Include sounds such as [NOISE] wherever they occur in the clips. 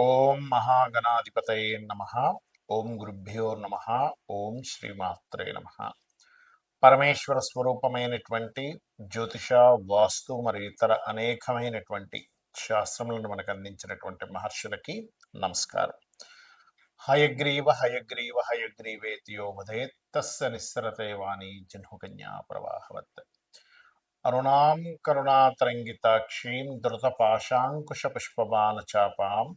ఓం మహాగణాధిపతయ నమ. ఓం గురుభ్యో నమ. ఓం శ్రీమాత్రే నమ. పరమేశ్వర స్వరూపమైనటువంటి జ్యోతిష వాస్తు మరియు ఇతర అనేకమైనటువంటి శాస్త్రములను మనకు అందించినటువంటి మహర్షులకి నమస్కారం. హయగ్రీవ హయగ్రీవ హయగ్రీవేతియో వదేత్తస్య నిస్సరతే వాణి జన్హుకన్యా ప్రవాహవత్. అరుణాం కరుణాతరంగితాక్షీం ధృతపాశాంకుశపుష్పబాణచాపాం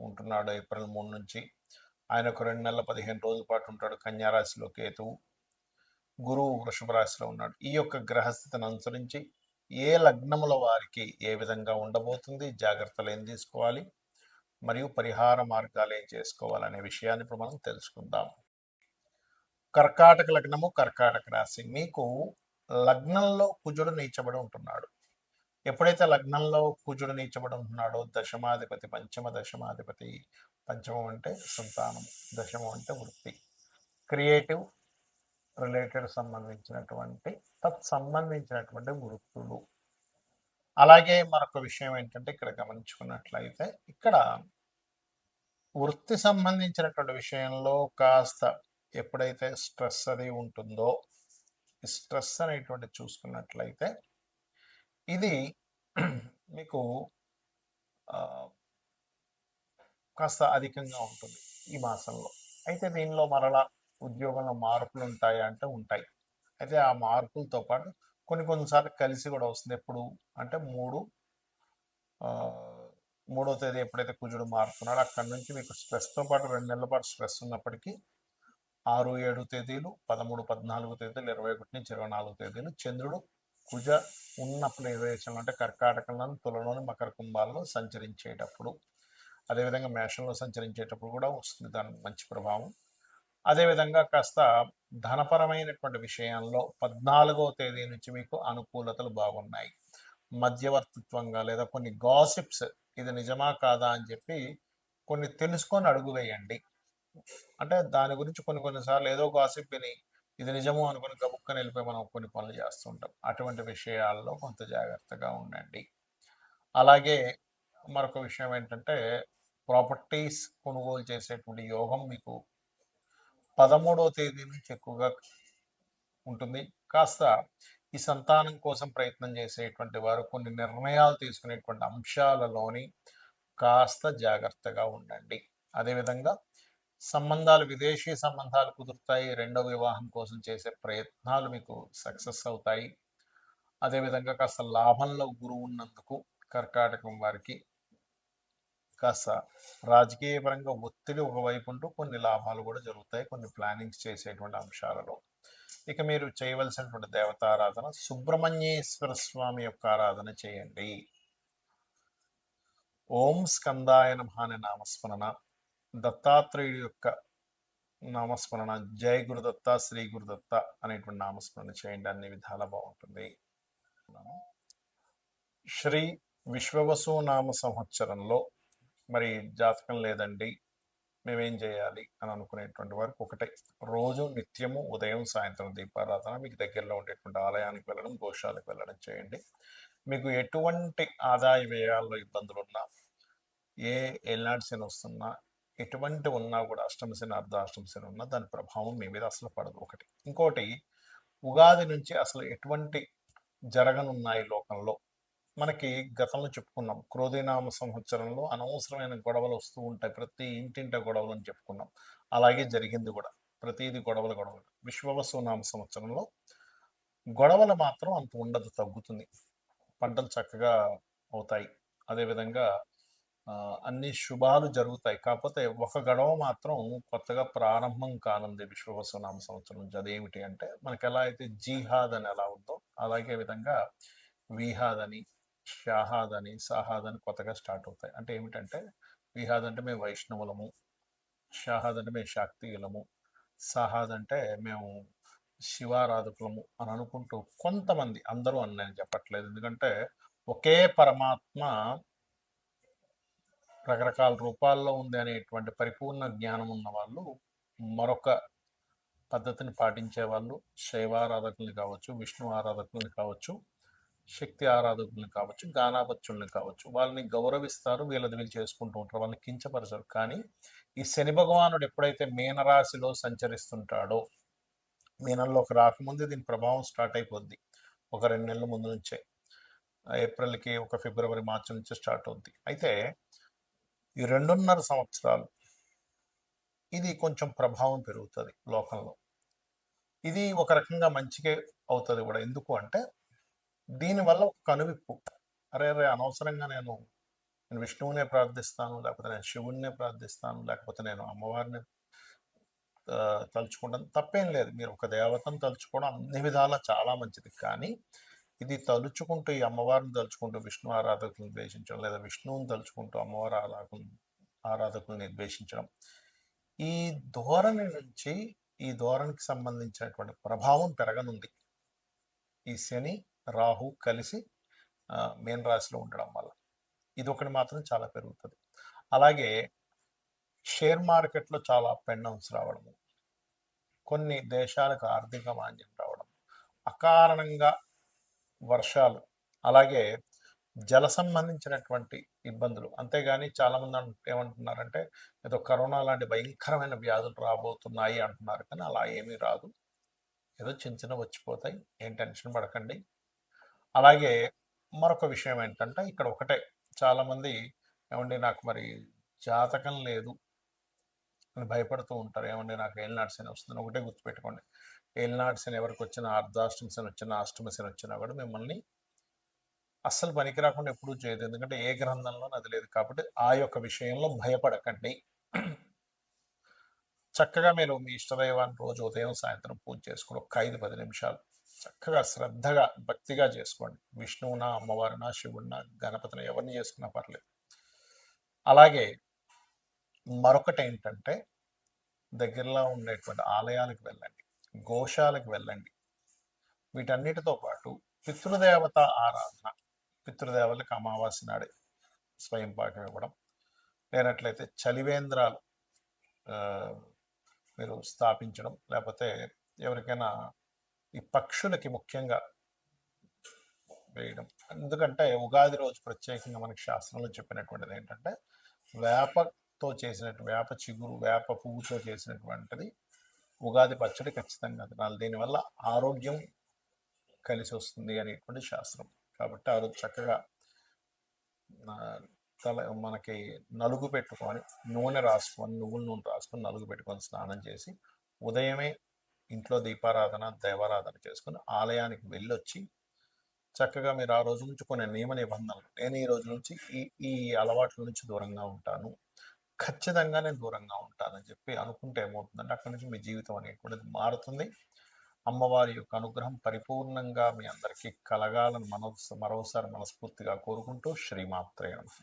ఉంటున్నాడు ఏప్రిల్ మూడు నుంచి. ఆయన ఒక రెండు నెలల పదిహేను రోజుల పాటు ఉంటాడు కన్యారాశిలో కేతువు. గురువు వృషభ రాశిలో ఉన్నాడు. ఈ యొక్క గ్రహస్థితిని అనుసరించి ఏ లగ్నముల వారికి ఏ విధంగా ఉండబోతుంది జాగ్రత్తలు ఏం తీసుకోవాలి మరియు పరిహార మార్గాలు ఏం చేసుకోవాలనే విషయాన్ని ఇప్పుడు మనం తెలుసుకుందాం. కర్కాటక లగ్నము కర్కాటక రాశి. మీకు లగ్నంలో కుజుడు నీచబడి ఉంటున్నాడు. ఎప్పుడైతే లగ్నంలో కుజుడు నీచబడి ఉంటున్నాడో దశమాధిపతి పంచమ దశమాధిపతి పంచమం అంటే సంతానం దశమం అంటే వృత్తి. క్రియేటివ్ రిలేటెడ్ సంబంధించినటువంటి తత్ సంబంధించినటువంటి వృత్తులు. అలాగే మరొక విషయం ఏంటంటే ఇక్కడ గమనించుకున్నట్లయితే ఇక్కడ వృత్తి సంబంధించినటువంటి విషయంలో కాస్త ఎప్పుడైతే స్ట్రెస్ అది ఉంటుందో స్ట్రెస్ అనేటువంటి చూసుకున్నట్లయితే ఇది [CLEARS THROAT] మీకు కాస్త అధికంగా ఉంటుంది ఈ మాసంలో. అయితే దీనిలో మరలా ఉద్యోగంలో మార్పులు ఉంటాయా అంటే ఉంటాయి. అయితే ఆ మార్పులతో పాటు కొన్ని కొన్నిసార్లు కలిసి కూడా వస్తుంది. ఎప్పుడు అంటే మూడు మూడో తేదీ ఎప్పుడైతే కుజుడు మారుతున్నాడో అక్కడి నుంచి మీకు స్ట్రెస్తో పాటు రెండు నెలల పాటు స్ట్రెస్ ఉన్నప్పటికీ ఆరు ఏడు తేదీలు పదమూడు పద్నాలుగు తేదీలు ఇరవై ఒకటి నుంచి ఇరవై నాలుగు తేదీలు చంద్రుడు కుజ ఉన్న ప్రదేశంలో అంటే కర్కాటకంలోని తులలోని మకర కుంభాల్లో సంచరించేటప్పుడు అదేవిధంగా మేషంలో సంచరించేటప్పుడు కూడా వస్తుంది దాని మంచి ప్రభావం. అదేవిధంగా కాస్త ధనపరమైనటువంటి విషయంలో పద్నాలుగో తేదీ నుంచి మీకు అనుకూలతలు బాగున్నాయి. మధ్యవర్తిత్వంగా లేదా కొన్ని గాసిప్స్ ఇది నిజమా కాదా అని చెప్పి కొన్ని తెలుసుకొని అడుగు వేయండి. అంటే దాని గురించి కొన్ని కొన్నిసార్లు ఏదో గాసిప్ విని ఇది నిజము అనుకుని గబుక్కని వెళ్ళిపోయి మనం కొన్ని పనులు చేస్తుంటాం అటువంటి విషయాల్లో కొంత జాగ్రత్తగా ఉండండి. అలాగే మరొక విషయం ఏంటంటే ప్రాపర్టీస్ కొనుగోలు చేసేటువంటి యోగం మీకు పదమూడవ తేదీ నుంచి ఎక్కువగా ఉంటుంది. కాస్త ఈ సంతానం కోసం ప్రయత్నం చేసేటువంటి వారు కొన్ని నిర్ణయాలు తీసుకునేటువంటి అంశాలలోని కాస్త జాగ్రత్తగా ఉండండి. అదేవిధంగా సంబంధాలు విదేశీ సంబంధాలు కుదురుతాయి. రెండవ వివాహం కోసం చేసే ప్రయత్నాలు మీకు సక్సెస్ అవుతాయి. అదేవిధంగా కాస్త లాభంలో గురువు ఉన్నందుకు కర్కాటకం వారికి కాస్త రాజకీయపరంగా ఒత్తిడి ఒకవైపు ఉంటూ కొన్ని లాభాలు కూడా జరుగుతాయి. కొన్ని ప్లానింగ్స్ చేసేటువంటి అంశాలలో. ఇక మీరు చేయవలసినటువంటి దేవతారాధన సుబ్రహ్మణ్యేశ్వర స్వామి యొక్క ఆరాధన చేయండి. ఓం స్కందాయ నమ అనే నామస్మరణ. దత్తాత్రేయుడి యొక్క నామస్మరణ జై గురుదత్త శ్రీ గురుదత్త అనేటువంటి నామస్మరణ చేయండి. అన్ని విధాలా బాగుంటుంది. శ్రీ విశ్వవసు నామ సంవత్సరంలో మరి జాతకం లేదండి. మేమేం చేయాలి అని అనుకునేటువంటి వారికి ఒకటే. రోజు నిత్యము ఉదయం సాయంత్రం దీపారాధన మీకు దగ్గరలో ఉండేటువంటి ఆలయానికి వెళ్ళడం గోశాలకు వెళ్ళడం చేయండి. మీకు ఎటువంటి ఆదాయ వ్యయాల్లో ఇబ్బందులు ఉన్నా ఏ ఎల్నాటి వస్తున్నా ఎటువంటి ఉన్నా కూడా అష్టమ శని అర్ధాష్టమ శని ఉన్నా దాని ప్రభావం మీ మీద అసలు పడదు. ఒకటి. ఇంకోటి ఉగాది నుంచి అసలు ఎటువంటి జరగనున్నాయి లోకంలో? మనకి గతంలో చెప్పుకున్నాం. క్రోధినామ సంవత్సరంలో అనవసరమైన గొడవలు వస్తూ ఉంటాయి. ప్రతి ఇంటింట గొడవలు అని చెప్పుకున్నాం. అలాగే జరిగింది కూడా. ప్రతిది గొడవలు గొడవలు. విశ్వవసునామ సంవత్సరంలో గొడవలు మాత్రం అంత ఉండదు తగ్గుతుంది. పంటలు చక్కగా అవుతాయి. అదేవిధంగా అన్ని శుభాలు జరుగుతాయి. కాకపోతే ఒక గొడవ మాత్రం కొత్తగా ప్రారంభం కానుంది విశ్వవసునామ సంవత్సరం నుంచి. అదేమిటి అంటే మనకి ఎలా అయితే జీహాద్ అని ఎలా ఉందో అలాగే విధంగా విహాద్ అని షాహాద్ అని సాహాద్ అని కొత్తగా స్టార్ట్ అవుతాయి. అంటే ఏమిటంటే విహాద్ అంటే మేము వైష్ణవులము షాహాద్ అంటే మేము శాక్తియులము సాహాద్ అంటే మేము శివారాధకులము అని అనుకుంటూ కొంతమంది అందరూ అని నేను చెప్పట్లేదు. ఎందుకంటే ఒకే పరమాత్మ రకరకాల రూపాల్లో ఉంది అనేటువంటి పరిపూర్ణ జ్ఞానం ఉన్న వాళ్ళు మరొక పద్ధతిని పాటించే వాళ్ళు శైవ ఆరాధకుల్ని కావచ్చు విష్ణు ఆరాధకుల్ని కావచ్చు శక్తి ఆరాధకుల్ని కావచ్చు గానాపత్యుల్ని కావచ్చు. వాళ్ళని గౌరవిస్తారు వీళ్ళది వీళ్ళు చేసుకుంటూ ఉంటారు వాళ్ళని కించపరచరు. కానీ ఈ శని భగవానుడు ఎప్పుడైతే మీనరాశిలో సంచరిస్తుంటాడో మీనంలోకి రాకముందే దీని ప్రభావం స్టార్ట్ అయిపోద్ది. ఒక రెండు నెలల ముందు నుంచే. ఏప్రిల్కి ఒక ఫిబ్రవరి మార్చి నుంచి స్టార్ట్ అవుద్ది. అయితే ఈ రెండున్నర సంవత్సరాలు ఇది కొంచెం ప్రభావం పెరుగుతుంది లోకంలో. ఇది ఒక రకంగా మంచిగా అవుతుంది కూడా. ఎందుకు అంటే దీనివల్ల ఒక కనువిప్పు. అరే అరే అనవసరంగా నేను నేను విష్ణువునే ప్రార్థిస్తాను లేకపోతే నేను శివుణ్ణే ప్రార్థిస్తాను లేకపోతే నేను అమ్మవారిని తలుచుకోవడం తలుచుకుంటాను. తప్పేం లేదు. మీరు ఒక దేవతను తలుచుకోవడం అన్ని విధాలా చాలా మంచిది. కానీ ఇది తలుచుకుంటూ ఈ అమ్మవారిని తలుచుకుంటూ విష్ణు ఆరాధకులను ద్వేషించడం లేదా విష్ణువుని తలుచుకుంటూ అమ్మవారి ఆరాధకులను ఆరాధకుల్ని ద్వేషించడం ఈ ధోరణి నుంచి ఈ ధోరణికి సంబంధించినటువంటి ప్రభావం పెరగనుంది. ఈ శని రాహు కలిసి మేన్ రాశిలో ఉండడం వల్ల. ఇది ఒకటి మాత్రం చాలా పెరుగుతుంది. అలాగే షేర్ మార్కెట్లో చాలా అప్ అండ్ డౌన్స్ రావడము. కొన్ని దేశాలకు ఆర్థిక మాంద్యం రావడం అకారణంగా వర్షాలు. అలాగే జల సంబంధించినటువంటి ఇబ్బందులు. అంతేగాని చాలామంది ఏమంటున్నారంటే ఏదో కరోనా లాంటి భయంకరమైన వ్యాధులు రాబోతున్నాయి అంటున్నారు. కానీ అలా ఏమీ రాదు. ఏదో చిన్న చిన్న వచ్చిపోతాయి. ఏం టెన్షన్ పడకండి. అలాగే మరొక విషయం ఏంటంటే ఇక్కడ ఒకటే. చాలామంది ఏమండి నాకు మరి జాతకం లేదు అని భయపడుతూ ఉంటారు. ఏమండి నాకు ఏలినాడు శని వస్తుంది ఒకటే గుర్తుపెట్టుకోండి. ఏలినాడు శని ఎవరికి వచ్చినా అర్ధాష్టమ శని వచ్చినా అష్టమి శని వచ్చినా కూడా మిమ్మల్ని అస్సలు పనికి రాకుండా ఎప్పుడూ చేయదు. ఎందుకంటే ఏ గ్రంథంలో అది లేదు. కాబట్టి ఆ యొక్క విషయంలో భయపడకండి. చక్కగా మీరు మీ ఇష్టదైవాన్ని రోజు ఉదయం సాయంత్రం పూజ చేసుకోండి ఒక ఐదు పది నిమిషాలు చక్కగా శ్రద్ధగా భక్తిగా చేసుకోండి. విష్ణువునా అమ్మవారినా శివుడినా గణపతిని ఎవరిని చేసుకున్నా పర్లేదు. అలాగే మరొకటి ఏంటంటే దగ్గరలో ఉండేటువంటి ఆలయాలకు వెళ్ళండి. గోశాలకు వెళ్ళండి. వీటన్నిటితో పాటు పితృదేవత ఆరాధన పితృదేవతలకు అమావాస్య నాడే స్వయం పాకం ఇవ్వడం లేనట్లయితే చలివేంద్రాలు మీరు స్థాపించడం లేకపోతే ఎవరికైనా ఈ పక్షులకి ముఖ్యంగా వేయడం. ఎందుకంటే ఉగాది రోజు ప్రత్యేకంగా మనకి శాస్త్రంలో చెప్పినటువంటిది ఏంటంటే వేపతో చేసినట్టు వేప చిగురు వేప పువ్వుతో చేసినటువంటిది ఉగాది పచ్చడి ఖచ్చితంగా తినాలి. దీనివల్ల ఆరోగ్యం కలిసి వస్తుంది అనేటువంటి శాస్త్రం. కాబట్టి ఆ రోజు చక్కగా తల మనకి నలుగు పెట్టుకొని నూనె రాసుకొని నువ్వుల నూనె రాసుకొని నలుగు పెట్టుకొని స్నానం చేసి ఉదయమే ఇంట్లో దీపారాధన దైవారాధన చేసుకొని ఆలయానికి వెళ్ళొచ్చి చక్కగా మీరు ఆ రోజు నుంచి కొన్ని నియమ నిబంధనలు. నేను ఈ రోజు నుంచి ఈ ఈ అలవాట్ల నుంచి దూరంగా ఉంటాను. ఖచ్చితంగానే దూరంగా ఉంటానని చెప్పి అనుకుంటే ఏమవుతుందంటే అక్కడి నుంచి మీ జీవితం అనేటువంటిది మారుతుంది. అమ్మవారి యొక్క అనుగ్రహం పరిపూర్ణంగా మీ అందరికీ కలగాలని మనసు మరోసారి మనస్ఫూర్తిగా కోరుకుంటూ శ్రీమాత్రే నమః.